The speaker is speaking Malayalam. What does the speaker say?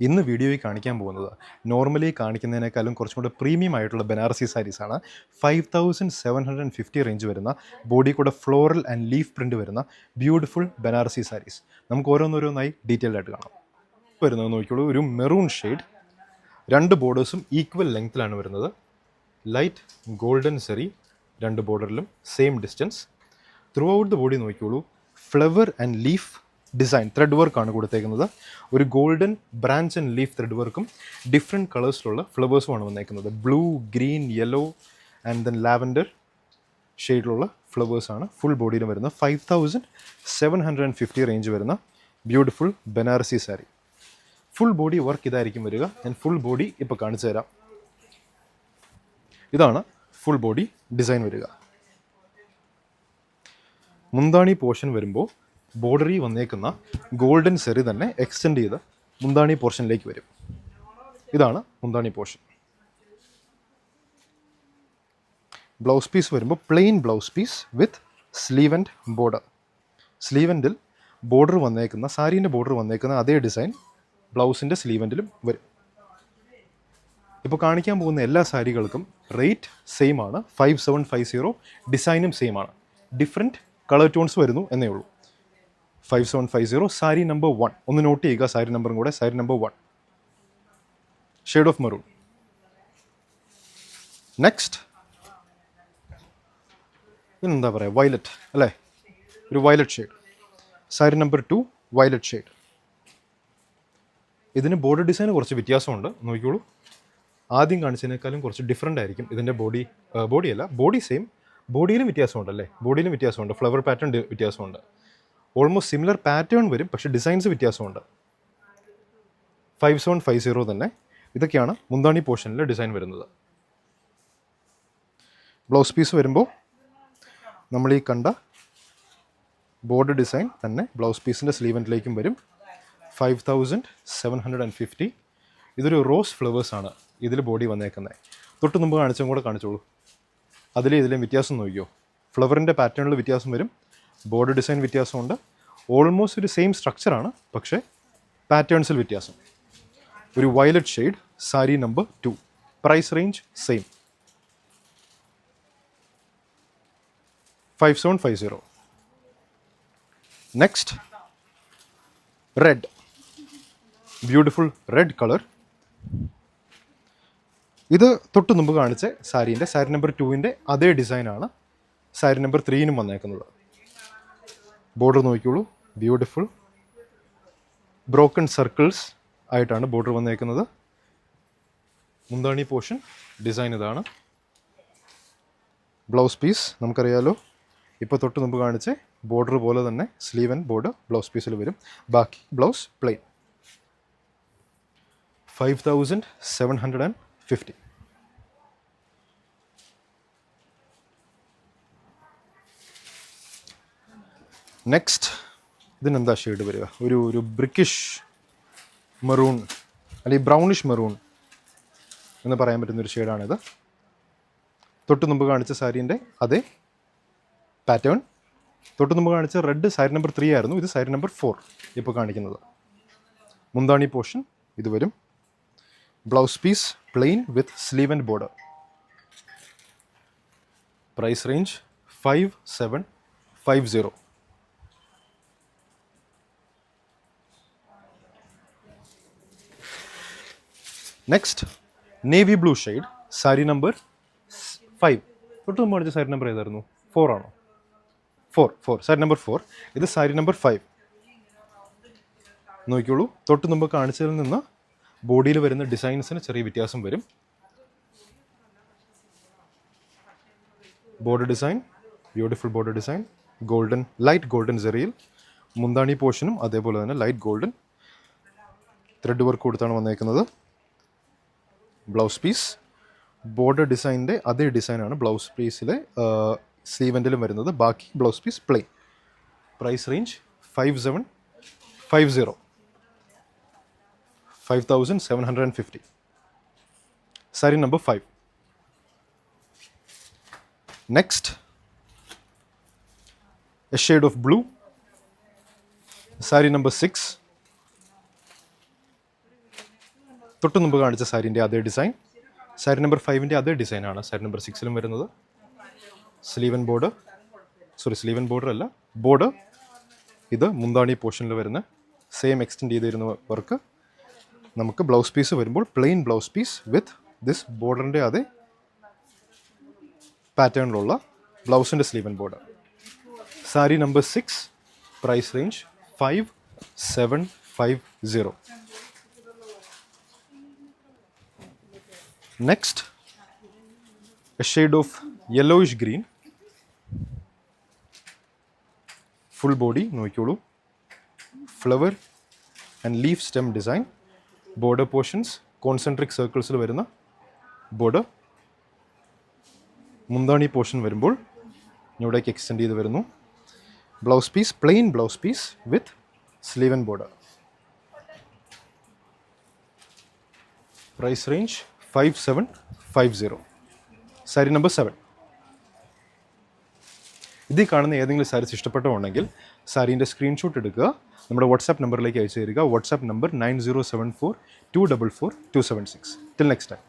ഇന്ന് വീഡിയോയിൽ കാണിക്കാൻ പോകുന്നത് നോർമലി കാണിക്കുന്നതിനേക്കാളും കുറച്ചും കൂടെ പ്രീമിയം ആയിട്ടുള്ള Banarasi സാരീസാണ് five thousand seven hundred fifty range വരുന്ന ബോഡി കൂടെ ഫ്ലോറൽ ആൻഡ് ലീഫ് പ്രിന്റ് വരുന്ന ബ്യൂട്ടിഫുൾ ബനാറസി സാരീസ് നമുക്ക് ഓരോന്നോരോന്നായി ഡീറ്റെയിൽഡ് ആയിട്ട് കാണാം. വരുന്നത് നോക്കിയോളൂ ഒരു മെറൂൺ ഷെയ്ഡ് രണ്ട് ബോർഡേഴ്സും ഈക്വൽ ലെങ്ത്തിലാണ് വരുന്നത്. ലൈറ്റ് ഗോൾഡൻ സെറി രണ്ട് ബോർഡറിലും same distance throughout the body നോക്കിയോളൂ flower and leaf design thread വർക്കാണ് കൊടുത്തേക്കുന്നത്. ഒരു golden branch and leaf thread വർക്കും ഡിഫറെന്റ് കളേഴ്സിലുള്ള ഫ്ലവേഴ്സുമാണ് വന്നേക്കുന്നത്. Blue green yellow and then lavender ഷെയ്ഡിലുള്ള ഫ്ലവേഴ്സാണ് ഫുൾ ബോഡിയിൽ വരുന്ന five thousand seven hundred and fifty range വരുന്ന beautiful Banarasi sari full body work ഇതായിരിക്കും വരിക. ഞാൻ ഫുൾ ബോഡി ഇപ്പോൾ കാണിച്ചു തരാം. ഇതാണ് ഫുൾ ബോഡി ഡിസൈൻ വരിക. മുന്താണി പോർഷൻ വരുമ്പോൾ ബോർഡറിൽ വന്നേക്കുന്ന ഗോൾഡൻ സെറി തന്നെ എക്സ്റ്റെൻഡ് ചെയ്ത് മുന്താണി പോർഷനിലേക്ക് വരും. ഇതാണ് മുന്താണി പോർഷൻ. ബ്ലൗസ് പീസ് വരുമ്പോൾ plain blouse piece with sleeve and border sleeve എൻഡിൽ ബോർഡർ വന്നേക്കുന്ന സാരീന്റെ ബോർഡർ വന്നേക്കുന്ന അതേ ഡിസൈൻ ബ്ലൗസിന്റെ സ്ലീവ് എൻഡിലും വരും. ഇപ്പോൾ കാണിക്കാൻ പോകുന്ന എല്ലാ സാരികൾക്കും റേറ്റ് സെയിം ആണ്. ഫൈവ് സെവൻ ഫൈവ് സീറോ ഡിസൈനും സെയിം ആണ്. ഡിഫറെന്റ് കളർ ടോൺസ് വരുന്നു എന്നേ ഉള്ളൂ. Five seven five zero sari number one ഒന്ന് നോട്ട് ചെയ്യുക സാരി നമ്പറും കൂടെ sari number one shade of maroon next പിന്നെന്താ പറയുക വയലറ്റ് അല്ലേ? ഒരു violet shade sari number two violet shade ഇതിന് ബോർഡർ ഡിസൈൻ കുറച്ച് വ്യത്യാസമുണ്ട്. നോക്കിക്കോളൂ. ആദ്യം കാണിച്ചതിനേക്കാളും കുറച്ച് ഡിഫറെന്റ് ആയിരിക്കും ഇതിന്റെ ബോഡി ബോഡിയല്ല ബോഡി സെയിം ബോഡിയിലും വ്യത്യാസമുണ്ട് അല്ലേ? ബോഡിയിലും വ്യത്യാസമുണ്ട്. ഫ്ലവർ പാറ്റേൺ വ്യത്യാസമുണ്ട്. ഓൾമോസ്റ്റ് സിമിലർ പാറ്റേൺ വരും പക്ഷേ ഡിസൈൻസ് വ്യത്യാസമുണ്ട്. ഫൈവ് സെവൻ ഫൈവ് സീറോ തന്നെ. ഇതൊക്കെയാണ് മുന്താണി പോർഷനിലെ ഡിസൈൻ വരുന്നത്. ബ്ലൗസ് പീസ് വരുമ്പോൾ നമ്മൾ ഈ കണ്ട ബോർഡ് ഡിസൈൻ തന്നെ ബ്ലൗസ് പീസിന്റെ സ്ലീവന്റിലേക്കും വരും. Five thousand seven hundred and fifty ഇതൊരു റോസ് ഫ്ലവേഴ്സ് ആണ് ഇതിൽ ബോഡി വന്നേക്കുന്നത് തൊട്ട് മുമ്പ് കാണിച്ചും കൂടെ കാണിച്ചോളൂ. അതിലും ഇതിലും വ്യത്യാസം നോക്കിയോ? ഫ്ലവറിന്റെ പാറ്റേണിൽ വ്യത്യാസം വരും. ബോർഡർ ഡിസൈൻ വ്യത്യാസമുണ്ട്. ഓൾമോസ്റ്റ് ഒരു സെയിം സ്ട്രക്ചറാണ് പക്ഷേ പാറ്റേൺസിൽ വ്യത്യാസം. ഒരു violet shade sari number two price range same five seven five zero next red beautiful red colour ഇത് തൊട്ട് മുമ്പ് കാണിച്ച സാരീന്റെ സാരി നമ്പർ ടുവിന്റെ അതേ ഡിസൈനാണ് സാരി നമ്പർ ത്രീനും വന്നേക്കുന്നത്. ബോർഡർ നോക്കിയോളൂ ബ്യൂട്ടിഫുൾ ബ്രോക്കൺ സർക്കിൾസ് ആയിട്ടാണ് ബോർഡർ വന്നേക്കുന്നത്. മുന്താണി പോർഷൻ ഡിസൈൻ ഇതാണ്. ബ്ലൗസ് പീസ് നമുക്കറിയാലോ. ഇപ്പോൾ തൊട്ട് മുമ്പ് കാണിച്ച് ബോർഡർ പോലെ തന്നെ സ്ലീവ് ആൻഡ് ബോർഡർ ബ്ലൗസ് പീസിൽ വരും. ബാക്കി blouse plain five thousand seven hundred and fifty next ഇതിനെന്താ ഷെയ്ഡ് വരിക? ഒരു ഒരു ബ്രിക്കിഷ് മെറൂൺ അല്ലെങ്കിൽ ബ്രൗണിഷ് മെറൂൺ എന്ന് പറയാൻ പറ്റുന്ന ഒരു ഷെയ്ഡാണിത് തൊട്ട് മുമ്പ് കാണിച്ച സാരീന്റെ അതേ പാറ്റേൺ തൊട്ട് മുമ്പ് കാണിച്ച റെഡ് സാരി നമ്പർ ത്രീ ആയിരുന്നു. ഇത് സാരി നമ്പർ ഫോർ ഇപ്പോൾ കാണിക്കുന്നത്. മുന്താണി പോർഷൻ ഇത് വരും. Blouse piece plain with sleeve and border price range five seven five zero next navy blue shade sari number five തൊട്ട് മുമ്പ് കാണിച്ച സാരി നമ്പർ ഏതായിരുന്നു? ഫോർ ആണോ? Four four sari number four ഇത് സാരി നമ്പർ ഫൈവ് നോക്കിയോളൂ തൊട്ട് മുമ്പ് കാണിച്ചതിൽ നിന്ന് ബോഡിയിൽ വരുന്ന ഡിസൈൻസിന് ചെറിയ വ്യത്യാസം വരും. Border design beautiful border design golden light golden സെറിയിൽ മുന്താണി പോർഷനും അതേപോലെ തന്നെ ലൈറ്റ് ഗോൾഡൻ ത്രെഡ് വർക്ക് കൊടുത്താണ് വന്നേക്കുന്നത്. Blouse piece. ബോർഡർ ഡിസൈനിന്റെ അതേ ഡിസൈനാണ് ബ്ലൗസ് പീസിലെ സ്ലീവെന്റിലും വരുന്നത്. ബാക്കി blouse piece plain price range five seven five zero five thousand seven hundred and fifty sari number five next a shade of blue sari number six തൊട്ട് മുമ്പ് കാണിച്ച സാരിന്റെ അതേ ഡിസൈൻ. സാരി നമ്പർ ഫൈവിന്റെ അതേ ഡിസൈനാണ് സാരി നമ്പർ സിക്സിലും വരുന്നത്. Sleeve end board. Sorry sleeve end border അല്ല. ബോർഡ്. ഇത് മുന്താണി പോർഷനിൽ വരുന്ന സെയിം എക്സ്റ്റെൻഡ് ചെയ്ത് വരുന്ന വർക്ക് നമുക്ക് ബ്ലൗസ് പീസ് വരുമ്പോൾ plain blouse piece with this ബോർഡറിന്റെ അതേ പാറ്റേണിലുള്ള ബ്ലൗസിന്റെ sleeve and board. Sari number six price range five seven five zero next a shade of yellowish green full body നോക്കിക്കോളൂ flower and leaf stem design border portions concentric സർക്കിൾസിൽ വരുന്ന ബോർഡർ മുന്താണി പോർഷൻ വരുമ്പോൾ ഇവിടേക്ക് എക്സ്റ്റെൻഡ് ചെയ്ത് വരുന്നു. Blouse piece plain blouse piece with sleeve and border price range five seven five zero sari number seven ഇതിൽ കാണുന്ന ഏതെങ്കിലും സാരീസ് ഇഷ്ടപ്പെട്ടുണ്ടെങ്കിൽ സാരീന്റെ സ്ക്രീൻഷോട്ട് എടുക്കുക. നമ്മുടെ വാട്സാപ്പ് നമ്പറിലേക്ക് അയച്ചു തരിക. WhatsApp number nine zero seven four two double four two seven six till next time